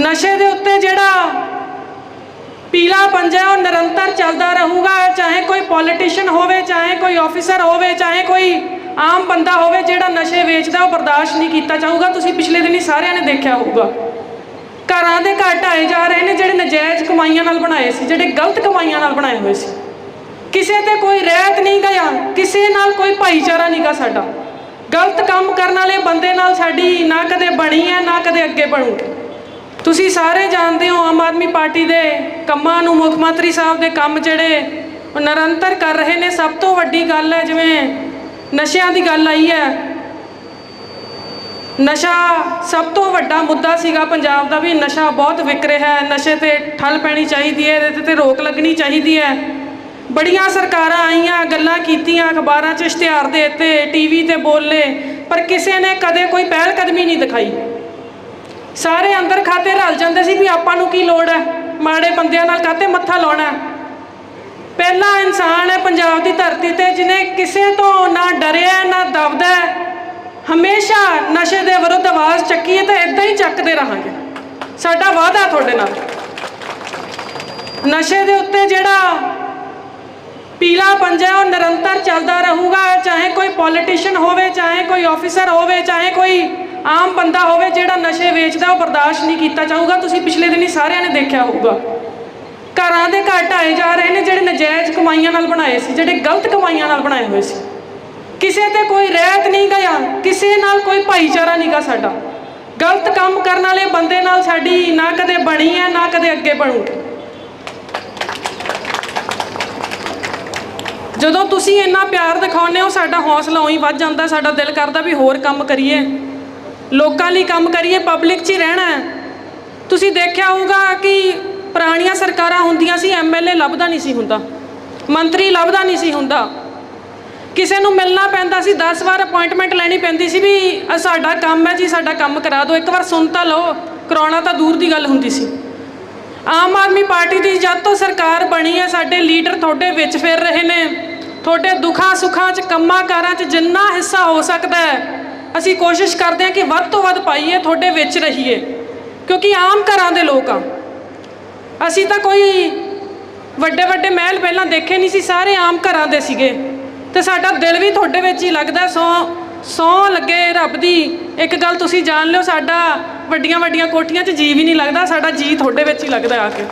ਨਸ਼ੇ ਦੇ ਉੱਤੇ ਜਿਹੜਾ ਪੀਲਾ ਪੰਜਾ ਉਹ ਨਿਰੰਤਰ ਚੱਲਦਾ ਰਹੂਗਾ। ਚਾਹੇ ਕੋਈ ਪੋਲੀਟੀਸ਼ੀਅਨ ਹੋਵੇ, ਚਾਹੇ ਕੋਈ ਆਫੀਸਰ ਹੋਵੇ, ਚਾਹੇ ਕੋਈ ਆਮ ਬੰਦਾ ਹੋਵੇ, ਜਿਹੜਾ ਨਸ਼ੇ ਵੇਚਦਾ, ਉਹ ਬਰਦਾਸ਼ਤ ਨਹੀਂ ਕੀਤਾ ਜਾਊਗਾ। ਤੁਸੀਂ ਪਿਛਲੇ ਦਿਨੀ ਸਾਰਿਆਂ ਨੇ ਦੇਖਿਆ ਹੋਊਗਾ। ਘਰਾਂ ਦੇ ਘਰ ਢਾਏ ਜਾ ਰਹੇ ਨੇ, ਜਿਹੜੇ ਨਜਾਇਜ਼ ਕਮਾਈਆਂ ਨਾਲ ਬਣਾਏ ਸੀ, ਜਿਹੜੇ ਗਲਤ ਕਮਾਈਆਂ ਨਾਲ ਬਣਾਏ ਹੋਏ ਸੀ। ਕਿਸੇ ਤੇ ਕੋਈ ਰਹਿਤ ਨਹੀਂ ਗਿਆ, ਕਿਸੇ ਨਾਲ ਕੋਈ ਭਾਈਚਾਰਾ ਨਹੀਂ ਗਾ ਸਾਡਾ। ਗਲਤ ਕੰਮ ਕਰਨ ਵਾਲੇ ਬੰਦੇ ਨਾਲ ਸਾਡੀ ਨਾ ਕਦੇ ਬਣੀ ਹੈ, ਨਾ ਕਦੇ ਅੱਗੇ ਬਣੂਗੀ। ਤੁਸੀਂ ਸਾਰੇ ਜਾਣਦੇ ਹੋ ਆਮ ਆਦਮੀ ਪਾਰਟੀ ਦੇ ਕੰਮਾਂ ਨੂੰ ਮੁੱਖ ਮੰਤਰੀ ਸਾਹਿਬ ਦੇ ਕੰਮ ਜਿਹੜੇ ਉਹ ਨਿਰੰਤਰ ਕਰ ਰਹੇ ਨੇ, ਸਭ ਤੋਂ ਵੱਡੀ ਗੱਲ ਹੈ ਜਿਵੇਂ ਨਸ਼ਿਆਂ ਦੀ ਗੱਲ ਆਈ ਹੈ। ਨਸ਼ਾ ਸਭ ਤੋਂ ਵੱਡਾ ਮੁੱਦਾ ਸੀਗਾ ਪੰਜਾਬ ਦਾ ਵੀ, ਨਸ਼ਾ ਬਹੁਤ ਵਿਕ ਰਿਹਾ ਹੈ, ਨਸ਼ੇ ਤੇ ਠੱਲ ਪੈਣੀ ਚਾਹੀਦੀ ਹੈ, ਇਹਦੇ ਤੇ ਰੋਕ ਲੱਗਣੀ ਚਾਹੀਦੀ ਹੈ। ਬੜੀਆਂ ਸਰਕਾਰਾਂ ਆਈਆਂ, ਗੱਲਾਂ ਕੀਤੀਆਂ, ਅਖਬਾਰਾਂ 'ਚ ਇਸ਼ਤਿਹਾਰ ਦੇ ਦਿੱਤੇ, ਟੀਵੀ ਤੇ ਬੋਲੇ, ਪਰ ਕਿਸੇ ਨੇ ਕਦੇ ਕੋਈ ਪਹਿਲ ਕਦਮੀ ਨਹੀਂ ਦਿਖਾਈ। ਸਾਰੇ ਅੰਦਰ ਖਾਤੇ ਰਲ ਜਾਂਦੇ ਸੀ ਵੀ ਆਪਾਂ ਨੂੰ ਕੀ ਲੋੜ ਹੈ? ਮਾੜੇ ਬੰਦਿਆਂ ਨਾਲ ਕਾਤੇ ਮੱਥਾ ਲਾਉਣਾ ਪਹਿਲਾ ਇਨਸਾਨ ਹੈ ਪੰਜਾਬ ਦੀ ਧਰਤੀ ਤੇ ਜਿਨੇ ਕਿਸੇ ਤੋਂ ਨਾ ਡਰਿਆ, ਨਾ ਦਬਦਾ ਹਮੇਸ਼ਾ ਨਸ਼ੇ ਦੇ ਵਿਰੁੱਧ ਆਵਾਜ਼ ਚੱਕੀ ਹੈ ਤੇ ਇਦਾਂ ਹੀ ਚੱਕਦੇ ਰਹਾਂਗੇ। ਸਾਡਾ ਵਾਅਦਾ ਤੁਹਾਡੇ ਨਾਲ। ਨਸ਼ੇ ਦੇ ਉੱਤੇ ਜਿਹੜਾ ਪੀਲਾ ਪੰਜਾ ਉਹ ਨਿਰੰਤਰ ਚੱਲਦਾ ਰਹੂਗਾ। ਚਾਹੇ ਕੋਈ ਪੋਲੀਟੀਸ਼ੀਅਨ ਹੋਵੇ, ਚਾਹੇ ਕੋਈ ਆਫੀਸਰ ਹੋਵੇ, ਚਾਹੇ ਕੋਈ ਆਮ ਬੰਦਾ ਹੋਵੇ ਜਿਹੜਾ ਨਸ਼ੇ ਵੇਚਦਾ, ਉਹ ਬਰਦਾਸ਼ਤ ਨਹੀਂ ਕੀਤਾ ਜਾਊਗਾ। ਤੁਸੀਂ ਪਿਛਲੇ ਦਿਨੀ ਸਾਰਿਆਂ ਨੇ ਦੇਖਿਆ ਹੋਊਗਾ। ਘਰਾਂ ਦੇ ਘਰ ਢਾਏ ਜਾ ਰਹੇ ਨੇ ਜਿਹੜੇ ਨਜਾਇਜ਼ ਕਮਾਈਆਂ ਨਾਲ ਬਣਾਏ ਸੀ, ਜਿਹੜੇ ਗਲਤ ਕਮਾਈਆਂ ਨਾਲ ਬਣਾਏ ਹੋਏ ਸੀ। ਕਿਸੇ ਤੇ ਕੋਈ ਰਹਿਤ ਨਹੀਂ ਗਿਆ ਕਿਸੇ ਨਾਲ ਕੋਈ ਭਾਈਚਾਰਾ ਨਹੀਂ ਗਾ ਸਾਡਾ। ਗਲਤ ਕੰਮ ਕਰਨ ਵਾਲੇ ਬੰਦੇ ਨਾਲ ਸਾਡੀ ਨਾ ਕਦੇ ਬਣੀ ਹੈ, ਨਾ ਕਦੇ ਅੱਗੇ ਬਣੂਗੀ। ਜਦੋਂ ਤੁਸੀਂ ਇੰਨਾ ਪਿਆਰ ਦਿਖਾਉਂਦੇ ਹੋ, ਸਾਡਾ ਹੌਸਲਾ ਉਹੀ ਵੱਧ ਜਾਂਦਾ, ਸਾਡਾ ਦਿਲ ਕਰਦਾ ਵੀ ਹੋਰ ਕੰਮ ਕਰੀਏ। ਲੋਕਾਂ ਲਈ ਕੰਮ ਕਰੀਏ ਪਬਲਿਕ 'ਚ ਹੀ ਰਹਿਣਾ ਤੁਸੀਂ ਦੇਖਿਆ ਹੋਊਗਾ ਕਿ ਪੁਰਾਣੀਆਂ ਸਰਕਾਰਾਂ ਹੁੰਦੀਆਂ ਸੀ ਐਮਐਲਏ ਲੱਭਦਾ ਨਹੀਂ ਸੀ ਹੁੰਦਾ, ਮੰਤਰੀ ਲੱਭਦਾ ਨਹੀਂ ਸੀ ਹੁੰਦਾ। ਕਿਸੇ ਨੂੰ ਮਿਲਣਾ ਪੈਂਦਾ ਸੀ 10 ਵਾਰ ਅਪਾਇੰਟਮੈਂਟ ਲੈਣੀ ਪੈਂਦੀ ਸੀ ਵੀ ਸਾਡਾ ਕੰਮ ਹੈ ਜੀ, ਸਾਡਾ ਕੰਮ ਕਰਾ ਦਿਓ। ਇੱਕ ਵਾਰ ਸੁਣ ਤਾਂ ਲਓ, ਕਰਾਉਣਾ ਤਾਂ ਦੂਰ ਦੀ ਗੱਲ ਹੁੰਦੀ ਸੀ। ਆਮ ਆਦਮੀ ਪਾਰਟੀ ਦੀ ਜਦ ਤੋਂ ਸਰਕਾਰ ਬਣੀ ਹੈ, ਸਾਡੇ ਲੀਡਰ ਤੁਹਾਡੇ ਵਿੱਚ ਫਿਰ ਰਹੇ ਨੇ। ਤੁਹਾਡੇ ਦੁੱਖਾਂ ਸੁੱਖਾਂ 'ਚ, ਕੰਮਾਂ ਕਾਰਾਂ 'ਚ ਜਿੰਨਾ ਹਿੱਸਾ ਹੋ ਸਕਦਾ ਹੈ ਅਸੀਂ ਕੋਸ਼ਿਸ਼ ਕਰਦੇ ਹਾਂ ਕਿ ਵੱਧ ਤੋਂ ਵੱਧ ਪਾਈਏ, ਤੁਹਾਡੇ ਵਿੱਚ ਰਹੀਏ, ਕਿਉਂਕਿ ਆਮ ਘਰਾਂ ਦੇ ਲੋਕ ਆ। ਅਸੀਂ ਤਾਂ ਕੋਈ ਵੱਡੇ ਵੱਡੇ ਮਹਿਲ ਪਹਿਲਾਂ ਦੇਖੇ ਨਹੀਂ ਸੀ, ਸਾਰੇ ਆਮ ਘਰਾਂ ਦੇ ਸੀਗੇ। ਤੇ ਸਾਡਾ ਦਿਲ ਵੀ ਤੁਹਾਡੇ ਵਿੱਚ ਹੀ ਲੱਗਦਾ, ਸੌ ਸੌ ਲੱਗੇ ਰੱਬ ਦੀ। ਇੱਕ ਗੱਲ ਤੁਸੀਂ ਜਾਣ ਲਿਓ, ਸਾਡਾ ਵੱਡੀਆਂ ਵੱਡੀਆਂ ਕੋਠੀਆਂ 'ਚ ਜੀ ਵੀ ਨਹੀਂ ਲੱਗਦਾ, ਸਾਡਾ ਜੀ ਤੁਹਾਡੇ ਵਿੱਚ ਹੀ ਲੱਗਦਾ ਆ ਕੇ।